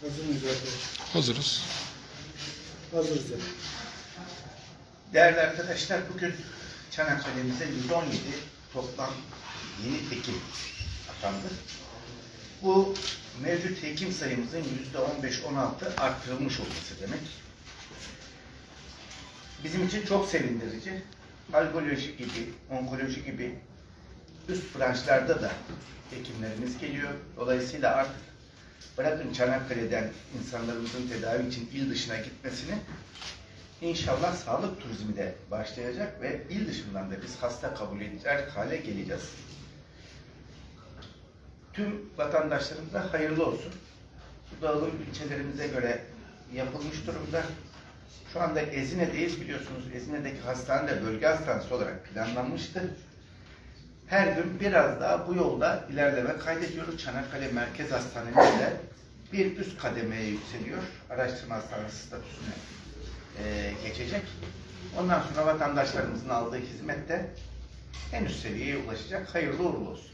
Hazır mıyız arkadaşlar? Hazırız. Hazırız yani. Değerli arkadaşlar bugün Çanakkale'mize 117 toplam yeni hekim atandı. Bu mevcut hekim sayımızın %15-16 arttırılmış olması demek. Bizim için çok sevindirici. Alkoloji gibi, onkoloji gibi üst branşlarda da hekimlerimiz geliyor. Dolayısıyla artık bırakın Çanakkale'den insanlarımızın tedavi için il dışına gitmesini İnşallah sağlık turizmi de başlayacak ve il dışından da biz hasta kabul edecek hale geleceğiz. Tüm vatandaşlarımıza hayırlı olsun. Bu dağılım ilçelerimize göre yapılmış durumda. Şu anda Ezine'deyiz biliyorsunuz. Ezine'deki hastane de bölge hastanesi olarak planlanmıştı. Her gün biraz daha bu yolda ilerleme kaydediyoruz. Çanakkale Merkez Hastanemiz bir üst kademeye yükseliyor. Araştırma hastanesi statüsüne e, geçecek. Ondan sonra vatandaşlarımızın aldığı hizmet de en üst seviyeye ulaşacak. Hayırlı uğurlu olsun.